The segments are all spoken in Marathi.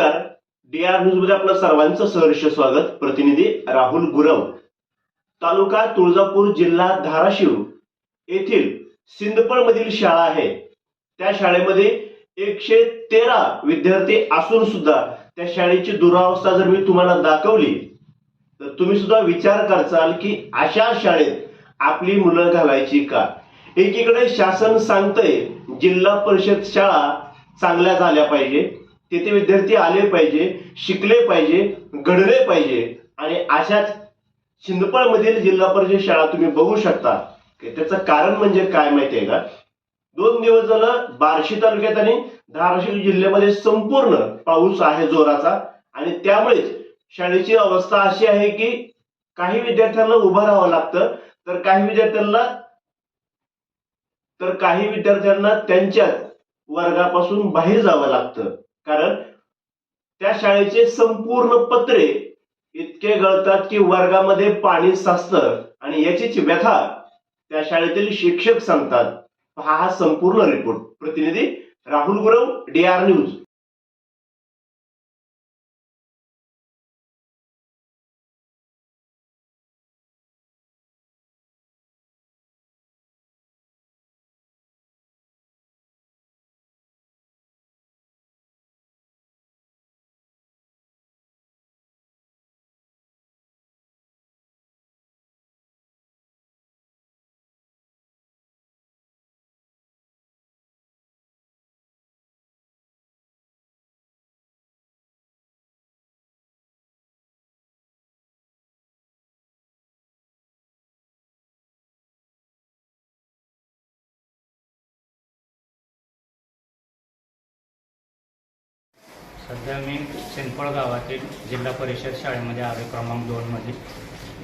डी आर न्यूजमध्ये आपलं सर्वांचं सहर्ष स्वागत. प्रतिनिधी राहुल गुरव. तालुका तुळजापूर जिल्हा धाराशिव येथील सिंदपळ मधील शाळा आहे. त्या शाळेमध्ये एकशे तेरा विद्यार्थी असून सुद्धा त्या शाळेची दुरावस्था जर मी तुम्हाला दाखवली तर तुम्ही सुद्धा विचार करचाल की अशा शाळेत आपली मुलं घालायची का? एकीकडे शासन सांगतंय जिल्हा परिषद शाळा चांगल्या झाल्या पाहिजे तिथे विद्यार्थी आले पाहिजे शिकले पाहिजे घडले पाहिजे. आणि अशाच शिंदपळ मधील जिल्हा परिषद शाळा तुम्ही बघू शकता. त्याचं कारण म्हणजे काय माहितीये का? दोन दिवस झालं बार्शी तालुक्यात आणि धाराशिव जिल्ह्यामध्ये संपूर्ण पाऊस आहे जोराचा. आणि त्यामुळेच शाळेची अवस्था अशी आहे की काही विद्यार्थ्यांना उभं राहावं लागतं. तर काही विद्यार्थ्यांना तर काही विद्यार्थ्यांना त्यांच्याच वर्गापासून बाहेर जावं लागतं. कारण त्या शाळेचे संपूर्ण पत्रे इतके गळतात की वर्गामध्ये पाणी साचतं आणि याचीच व्यथा त्या शाळेतील शिक्षक सांगतात. हा हा संपूर्ण रिपोर्ट प्रतिनिधी Rahul Gurav D R news सध्या मी सिंपळ गावातील जिल्हा परिषद शाळेमध्ये आलो क्रमांक दोनमध्ये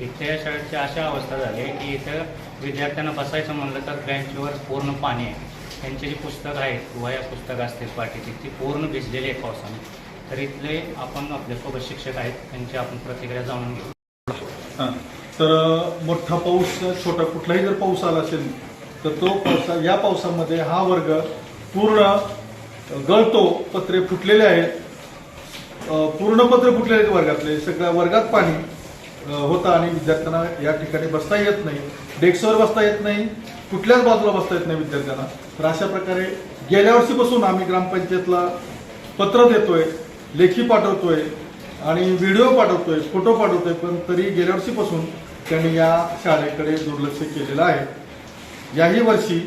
इथे या शाळेची अशा अवस्था झाली आहे की इथं विद्यार्थ्यांना बसायचं म्हणलं तर बेंचवर पूर्ण पाणी आहे. त्यांची जी पुस्तकं आहेत वया पुस्तकं असतील पाठीची ती पूर्ण भिजलेली आहे पावसाने. तर इथले आपण आपल्यासोबत शिक्षक आहेत त्यांची आपण प्रतिक्रिया जाणून घेऊ. तर मोठा पाऊस छोटा कुठलाही जर पाऊस आला असेल तर तो पावसा या पावसामध्ये हा वर्ग पूर्ण गळतो पत्रे फुटलेले आहेत. पूर्णपत्र पूर्ण फुटलेले वर्गातले? सगळ्या वर्गात पाणी होता होतं आणि विद्यार्थ्यांना या ठिकाणी बसता येत नाही. डेस्कवर बसता येत नाही. कुठल्याच बाजूला बसता येत नाही विद्यार्थ्यांना. तर अशा प्रकारे गेल्या वर्षीपासून आम्ही ग्रामपंचायतला पत्र देतोय लेखी पाठवतोय आणि व्हिडिओ पाठवतोय फोटो पाठवतोय पण तरी गेल्या वर्षीपासून त्यांनी या शाळेकडे दुर्लक्ष केलेलं आहे. याही वर्षी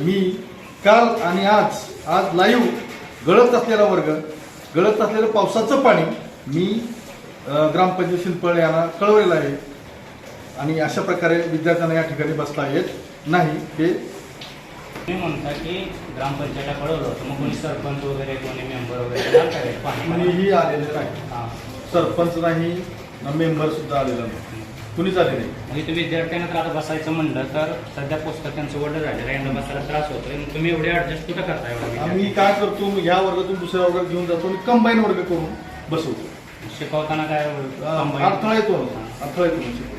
मी काल आणि आज आज लाईव्ह गळत असलेला वर्ग गळत असलेलं पावसाचं पाणी मी ग्रामपंचायत शिंदपळ यांना कळवलेलं आहे. आणि अशा प्रकारे विद्यार्थ्यांना या ठिकाणी बसता येत नाही. हे तुम्ही म्हणता की ग्रामपंचायतला कळवलं होतं. मग कोणी सरपंच वगैरे कोणी मेंबर वगैरे कुणीही आलेलं नाही. हां. सरपंच नाही मेंबर सुद्धा आलेला नाही. कुणीच आले नाही? म्हणजे तुम्ही विद्यार्थ्यांना तर आता बसायचं म्हणलं तर सध्या पुस्तक त्यांचं वडं झालेलं आहे. यांना बसायला त्रास होतोय. मग तुम्ही एवढे ऍडजस्ट कुठं करताय एवढं विद्यार्थी? आम्ही काय करतो? ह्या वर्गातून दुसऱ्या वर्गात घेऊन जातो आणि कंबाईन वर्ग करून बसवतो. शिकवताना काय अडथळा येतो अडथळा येतो म्हणजे.